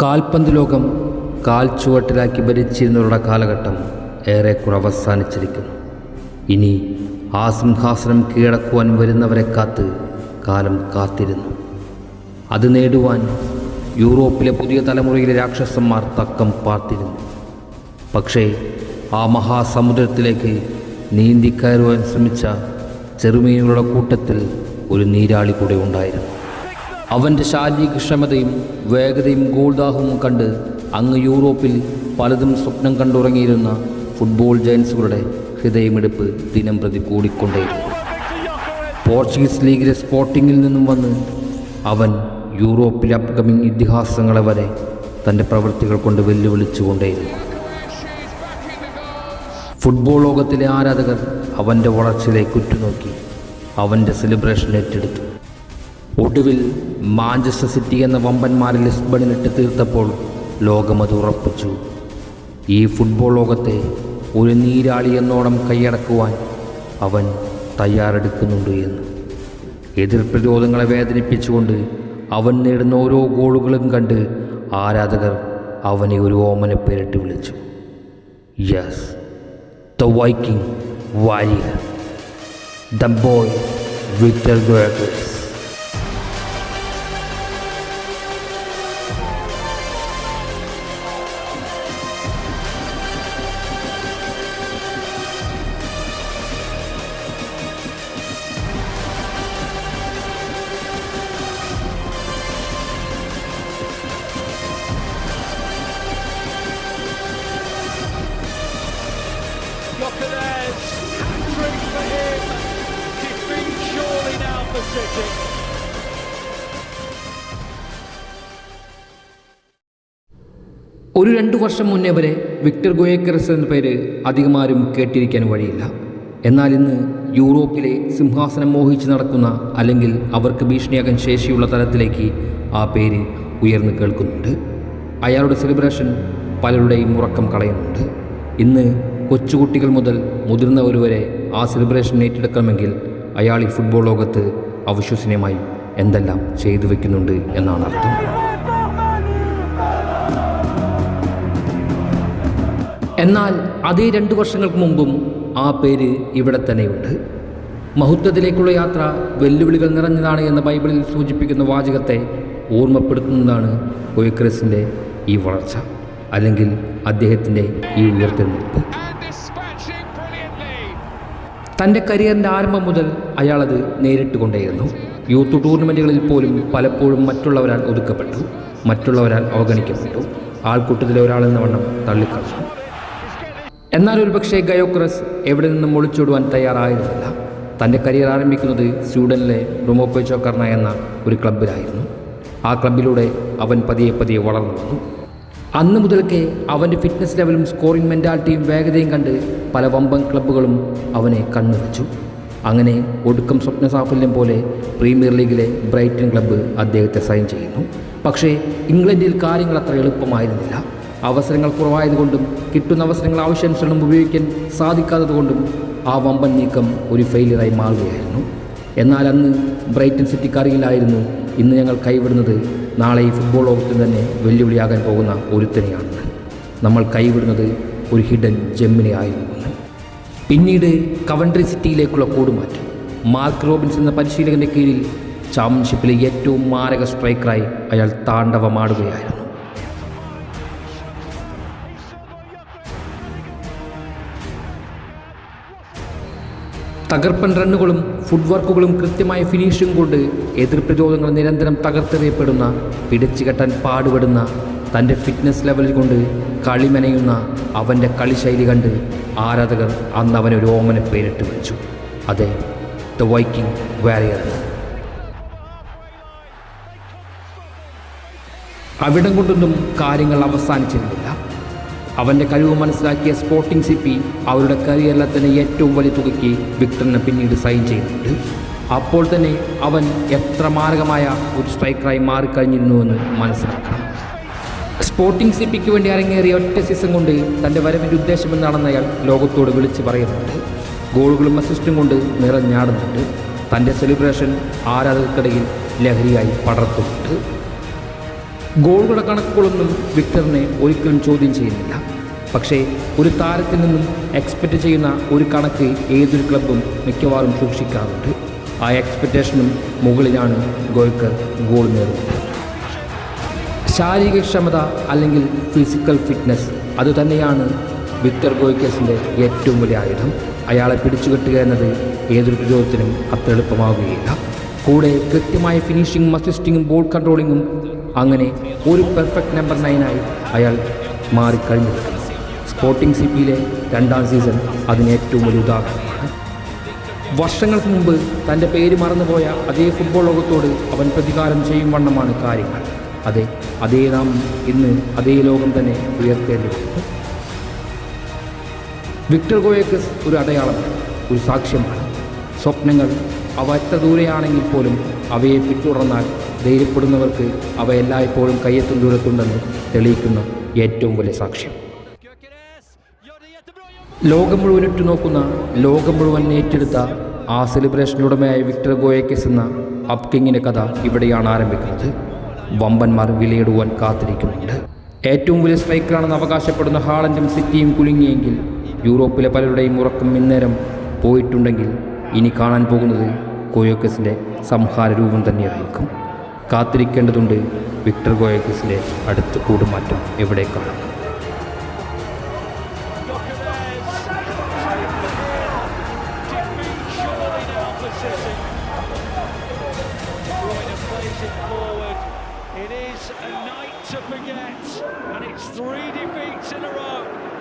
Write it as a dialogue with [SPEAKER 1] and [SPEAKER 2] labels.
[SPEAKER 1] കാൽപന്ത് ലോകം കാൽ ചുവട്ടിലാക്കി ഭരിച്ചിരുന്നവരുടെ കാലഘട്ടം ഏറെക്കുറെ അവസാനിച്ചിരിക്കുന്നു ഇനി ആ സിംഹാസനം കീഴടക്കുവാൻ വരുന്നവരെ കാത്ത് കാലം കാത്തിരുന്നു. അത് നേടുവാൻ യൂറോപ്പിലെ പുതിയ തലമുറയിലെ രാക്ഷസന്മാർ തക്കം പാർത്തിരുന്നു. പക്ഷേ ആ മഹാസമുദ്രത്തിലേക്ക് നീന്തിക്കയറുവാൻ ശ്രമിച്ച ചെറുമീനുകളുടെ കൂട്ടത്തിൽ ഒരു നീരാളി കൂടെ ഉണ്ടായിരുന്നു. അവന്റെ ശാരീരിക ക്ഷമതയും വേഗതയും ഗോൾദാഹവും കണ്ട് അങ്ങ് യൂറോപ്പിൽ പലതും സ്വപ്നം കണ്ടുറങ്ങിയിരുന്ന ഫുട്ബോൾ ജയൻസുകളുടെ ഹൃദയമെടുപ്പ് ദിനം പ്രതി കൂടിക്കൊണ്ടേയിരുന്നു. പോർച്ചുഗീസ് ലീഗിലെ സ്പോർട്ടിങ്ങിൽ നിന്നും വന്ന് അവൻ യൂറോപ്പിലെ അപ്കമിങ് ഇതിഹാസങ്ങളെ വരെ തന്റെ പ്രവൃത്തികൾ കൊണ്ട് വെല്ലുവിളിച്ചുകൊണ്ടേയിരുന്നു. ഫുട്ബോൾ ലോകത്തിലെ ആരാധകർ അവന്റെ വളർച്ചയിലേക്ക് ഉറ്റുനോക്കി അവന്റെ സെലിബ്രേഷൻ ഏറ്റെടുത്തു. ഒടുവിൽ മാഞ്ചസ്റ്റർ സിറ്റി എന്ന വമ്പന്മാരെ ലിസ്ബണിലിട്ട് തീർത്തപ്പോൾ ലോകമത് ഉറപ്പിച്ചു. ഈ ഫുട്ബോൾ ലോകത്തെ ഒരു നീരാളി എന്നോണം കൈയടക്കുവാൻ അവൻ തയ്യാറെടുക്കുന്നുണ്ട് എന്ന്. എതിർ പ്രതിരോധങ്ങളെ വേദനിപ്പിച്ചുകൊണ്ട് അവൻ നേടുന്ന ഓരോ ഗോളുകളും കണ്ട് ആരാധകർ അവനെ ഒരു ഓമന പേരിട്ട് വിളിച്ചു. Yes the Viking warrior the boy Victor ഗോയക്കസ്
[SPEAKER 2] Gokanes, trick for him. Defeat surely now for City.
[SPEAKER 1] ഒരു രണ്ടു വർഷം മുന്നേ വരെ വിക്ടർ ഗോയക്കറസ് എന്ന പേര് അധികമാരും കേട്ടിരിക്കാൻ വഴിയില്ല എന്നാൽ ഇന്ന് യൂറോപ്പിലെ സിംഹാസനം മോഹിച്ച് നടക്കുന്ന അല്ലെങ്കിൽ അവർക്ക് ഭീഷണിയാകാൻ ശേഷിയുള്ള തലത്തിലേക്ക് ആ പേര് ഉയർന്നു കേൾക്കുന്നുണ്ട് അയാളുടെ സെലിബ്രേഷൻ പലരുടെയും ഉറക്കം കളയുന്നുണ്ട് ഇന്ന് കൊച്ചുകുട്ടികൾ മുതൽ മുതിർന്നവർ വരെ ആ സെലിബ്രേഷൻ ഏറ്റെടുക്കണമെങ്കിൽ അയാൾ ഈ ഫുട്ബോൾ ലോകത്ത് അവിശ്വസനീയമായി എന്തെല്ലാം ചെയ്തു വെക്കുന്നുണ്ട് എന്നാണ് അർത്ഥം എന്നാൽ അതേ രണ്ട് വർഷങ്ങൾക്ക് മുമ്പും ആ പേര് ഇവിടെ തന്നെയുണ്ട് മഹത്വത്തിലേക്കുള്ള യാത്ര വെല്ലുവിളികൾ നിറഞ്ഞതാണ് എന്ന് ബൈബിളിൽ സൂചിപ്പിക്കുന്ന വാചകത്തെ ഓർമ്മപ്പെടുത്തുന്നതാണ് കൊയക്രസിന്റെ ഈ വളർച്ച അല്ലെങ്കിൽ അദ്ദേഹത്തിന്റെ ഈ ഉയർത്തെഴുന്നേൽപ്പ്. തന്റെ കരിയറിന്റെ ആരംഭം മുതൽ അയാളത് നേരിട്ട് കൊണ്ടേയിരുന്നു യൂത്ത് ടൂർണമെന്റുകളിൽ പോലും പലപ്പോഴും മറ്റുള്ളവരാൽ ഒതുക്കപ്പെട്ടു മറ്റുള്ളവരാൽ അവഗണിക്കപ്പെട്ടു. ആൾക്കൂട്ടത്തിലെ ഒരാളെന്ന വണ്ണം തള്ളിക്കളഞ്ഞു. എന്നാൽ ഒരുപക്ഷെ ഗയോക്രസ് എവിടെ നിന്നും ഒളിച്ചോടുവാൻ തയ്യാറായിരുന്നില്ല. തന്റെ കരിയർ ആരംഭിക്കുന്നത് സ്വീഡനിലെ റുമോപ്പേച്ചോക്കർണ എന്ന ഒരു ക്ലബിലായിരുന്നു ആ ക്ലബിലൂടെ അവൻ പതിയെ പതിയെ വളർന്നു വന്നു. അന്ന് മുതൽക്കേ അവന്റെ ഫിറ്റ്നസ് ലെവലും സ്കോറിംഗ് മെന്റാലിറ്റിയും വേഗതയും കണ്ട് പല വമ്പൻ ക്ലബ്ബുകളും അവനെ കണ്ണുവച്ചു. അങ്ങനെ ഒടുക്കം സ്വപ്ന സാഫല്യം പോലെ പ്രീമിയർ ലീഗിലെ ബ്രൈറ്റൺ ക്ലബ്ബ് അദ്ദേഹത്തെ സൈൻ ചെയ്യുന്നു. പക്ഷേ ഇംഗ്ലണ്ടിൽ കാര്യങ്ങൾ അത്ര എളുപ്പമായിരുന്നില്ല. അവസരങ്ങൾ കുറവായതുകൊണ്ടും കിട്ടുന്ന അവസരങ്ങൾ ആവശ്യാനുസരണം ഉപയോഗിക്കാൻ സാധിക്കാത്തതുകൊണ്ടും ആ വമ്പൻ നീക്കം ഒരു ഫെയിലിയറായി മാറുകയായിരുന്നു. എന്നാൽ അന്ന് ബ്രൈറ്റൺ സിറ്റിക്ക് അറിയില്ലായിരുന്നു ഇന്ന് ഞങ്ങൾ കൈവിടുന്നത് നാളെ ഈ ഫുട്ബോൾ ലോകത്തിൽ തന്നെ വെല്ലുവിളിയാകാൻ പോകുന്ന ഒരുത്തനെയാണ് നമ്മൾ കൈവിടുന്നത് ഒരു ഹിഡൻ ജെമ്മിനെ ആയിരുന്നു പിന്നീട് കവൻട്രി സിറ്റിയിലേക്കുള്ള കൂടുമാറ്റം. മാർക്ക് റോബിൻസ് എന്ന പരിശീലകന്റെ കീഴിൽ ചാമ്പ്യൻഷിപ്പിലെ ഏറ്റവും മാരക സ്ട്രൈക്കറായി അയാൾ താണ്ഡവമാടുകയായിരുന്നു. തകർപ്പൻ റണ്ണുകളും ഫുഡ് വർക്കുകളും കൃത്യമായ ഫിനിഷിംഗ് കൊണ്ട് എതിർ പ്രചോദനങ്ങൾ നിരന്തരം തകർത്തെറിയപ്പെടുന്ന പിടിച്ചു കെട്ടാൻ പാടുപെടുന്ന തന്റെ ഫിറ്റ്നസ് ലെവലിൽ കൊണ്ട് കളിമെനയുന്ന അവന്റെ കളിശൈലി കണ്ട് ആരാധകർ അന്ന് അവനൊരു ഓമന പേരിട്ട് വെച്ചു അതെ ദ വൈക്കിംഗ് വാരിയർ. അവിടം കൊണ്ടൊന്നും കാര്യങ്ങൾ അവസാനിച്ചിരുന്നില്ല. അവന്റെ കഴിവ് മനസ്സിലാക്കിയ സ്പോർട്ടിംഗ് സിപ്പി അവരുടെ കരിയറിലെ തന്നെ ഏറ്റവും വലിയ തുകയ്ക്ക് വിക്ടറിനെ പിന്നീട് സൈൻ ചെയ്തിട്ടുണ്ട്. അപ്പോൾ തന്നെ അവൻ എത്ര മാരകമായ ഒരു സ്ട്രൈക്കറായി മാറിക്കഴിഞ്ഞിരുന്നുവെന്ന് മനസ്സിലാക്കണം. സ്പോർട്ടിംഗ് സിപ്പിക്ക് വേണ്ടി അരങ്ങേറിയ ഒറ്റ സീസൺ കൊണ്ട് തന്റെ വരവിന്റെ ഉദ്ദേശം എന്താണെന്ന് അയാൾ ലോകത്തോട് വിളിച്ച് പറയുന്നുണ്ട്. ഗോളുകളും അസിസ്റ്റും കൊണ്ട് നിറഞ്ഞാടുന്നുണ്ട്. തന്റെ സെലിബ്രേഷൻ ആരാധകർക്കിടയിൽ ലഹരിയായി പടർത്തുന്നുണ്ട്. ഗോളുകളുടെ കണക്കുകളൊന്നും വിക്ടറിനെ ഒരിക്കലും ചോദ്യം ചെയ്യുന്നില്ല. പക്ഷേ ഒരു താരത്തിൽ നിന്നും എക്സ്പെക്റ്റ് ചെയ്യുന്ന ഒരു കണക്ക് ഏതൊരു ക്ലബും മിക്കവാറും സൂക്ഷിക്കാറുണ്ട്. ആ എക്സ്പെക്റ്റേഷനും മുകളിലാണ് ഗോൾക്കർ ഗോൾ നേടുന്നത്. ശാരീരിക ക്ഷമത അല്ലെങ്കിൽ ഫിസിക്കൽ ഫിറ്റ്നസ് അതുതന്നെയാണ് വിക്ടർ ഗോയ്ക്കസിന്റെ ഏറ്റവും വലിയ ആയുധം. അയാളെ പിടിച്ചുകെട്ടുക എന്നത് ഏതൊരു പ്രതിരോധത്തിനും അത്ര എളുപ്പമാവുകയില്ല. കൂടെ കൃത്യമായ ഫിനിഷിങ്ങും അസിസ്റ്റിങ്ങും ബോൾ കൺട്രോളിങ്ങും അങ്ങനെ ഒരു പെർഫെക്റ്റ് നമ്പർ നയനായി അയാൾ മാറിക്കഴിഞ്ഞിരിക്കുന്നു സ്പോർട്ടിംഗ് സിറ്റിയിലെ രണ്ടാം സീസൺ അതിന് ഏറ്റവും വലിയ ഉദാഹരണം. വർഷങ്ങൾക്ക് മുമ്പ് തന്റെ പേര് മറന്നുപോയ അതേ ഫുട്ബോൾ ലോകത്തോട് അവൻ പ്രതികാരം ചെയ്യും വണ്ണമാണ് കാര്യങ്ങൾ. അതെ അതേ നാം ഇന്ന് അതേ ലോകം തന്നെ ഉയർത്തേണ്ടി വരും. വിക്ടർ ഗോയക്കസ് ഒരു അടയാളം ഒരു സാക്ഷ്യമാണ്. സ്വപ്നങ്ങൾ അവ എത്ര ദൂരെയാണെങ്കിൽ പോലും അവയെ പിന്തുടർന്നാൽ ധൈര്യപ്പെടുന്നവർക്ക് അവ എല്ലായ്പ്പോഴും കയ്യെത്തും ദൂരത്തുണ്ടെന്ന് തെളിയിക്കുന്ന ഏറ്റവും വലിയ സാക്ഷ്യം. ലോകം മുഴുവൻ ഉറ്റുനോക്കുന്ന ലോകം മുഴുവൻ ഏറ്റെടുത്ത ആ സെലിബ്രേഷനുടമയായ വിക്ടർ ഗോയക്കസ് എന്ന അപ്കിങ്ങിന്റെ കഥ ഇവിടെയാണ് ആരംഭിക്കുന്നത്. വമ്പന്മാർ വിലയിടുവാൻ കാത്തിരിക്കുന്നുണ്ട്. ഏറ്റവും വലിയ സ്ട്രൈക്കറാണെന്ന് അവകാശപ്പെടുന്ന ഹാളൻഡും സിറ്റിയും കുലുങ്ങിയെങ്കിൽ യൂറോപ്പിലെ പലരുടെയും ഉറക്കം ഇന്നേരം പോയിട്ടുണ്ടെങ്കിൽ ഇനി കാണാൻ പോകുന്നത് കോയോക്കസിന്റെ സംഹാര രൂപം തന്നെയായിരിക്കും. കാത്തിരിക്കേണ്ടതുണ്ട് വിക്ടർ ഗോയക്കിസിന്റെ അടുത്ത കൂടുമാറ്റം എവിടേക്കാണ്
[SPEAKER 2] It is a night to forget, and it's three defeats in a row.